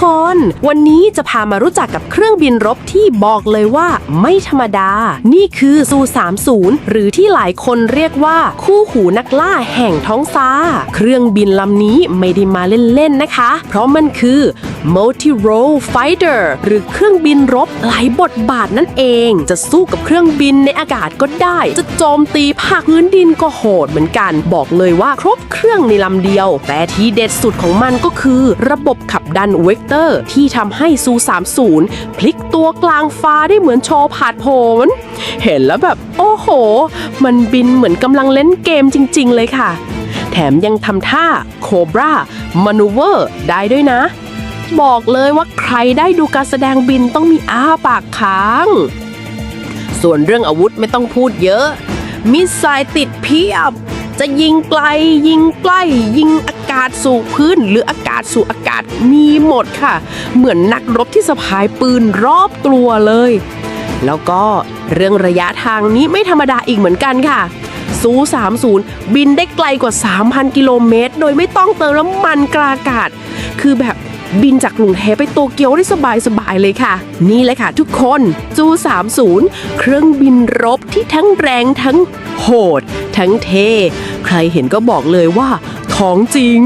คน วันนี้จะพามารู้จักกับเครื่องบินรบที่บอกเลยว่าไม่ธรรมดา นี่คือซู30หรือที่หลายคนเรียกว่าคู่หูนักล่าแห่งท้องฟ้า เครื่องบินลำนี้ไม่ได้มาเล่นๆนะคะ เพราะมันคือ multi role fighter หรือเครื่องบินรบหลายบทบาทนั่นเอง จะสู้กับเครื่องบินในอากาศก็ได้ จะโจมตีภาคพื้นดินก็โหดเหมือนกัน บอกเลยว่าครบเครื่องในลำเดียว แต่ที่เด็ดสุดของมันก็คือ ระบบขับดันเวกเตอร์ ที่ทำให้ซู30 พลิกตัวกลางฟ้าได้เหมือนโชว์ผาดโผนเห็นแล้วแบบ โอ้โห มันบินเหมือนกำลังเล่นเกมจริง ๆ เลยค่ะ แถมยังทำท่าโคบรามานูเวอร์ได้ด้วยนะ บอกเลยว่าใครได้ดูการแสดงบินต้องมีอ้าปากค้าง ส่วนเรื่องอาวุธไม่ต้องพูดเยอะมิสไซล์ติดเพียบ จะยิงไกล ยิงใกล้ ยิงอากาศสู่พื้น หรืออากาศสู่อากาศมีหมดค่ะ เหมือนนักรบที่สะพายปืนรอบตัวเลย แล้วก็เรื่องระยะทางนี้ไม่ธรรมดาอีกเหมือนกันค่ะซู30 บินได้ไกลกว่า 3,000 กิโลเมตร โดยไม่ต้องเติมน้ำมันกลาอากาศ คือแบบ บินจากกรุงเทพไปโตเกียวได้สบายๆเลยค่ะ นี่เลยค่ะทุกคนจู30 เครื่องบินรบที่ทั้งแรงทั้งโหด ทั้งเท่ ใครเห็นก็บอกเลยว่าของจริง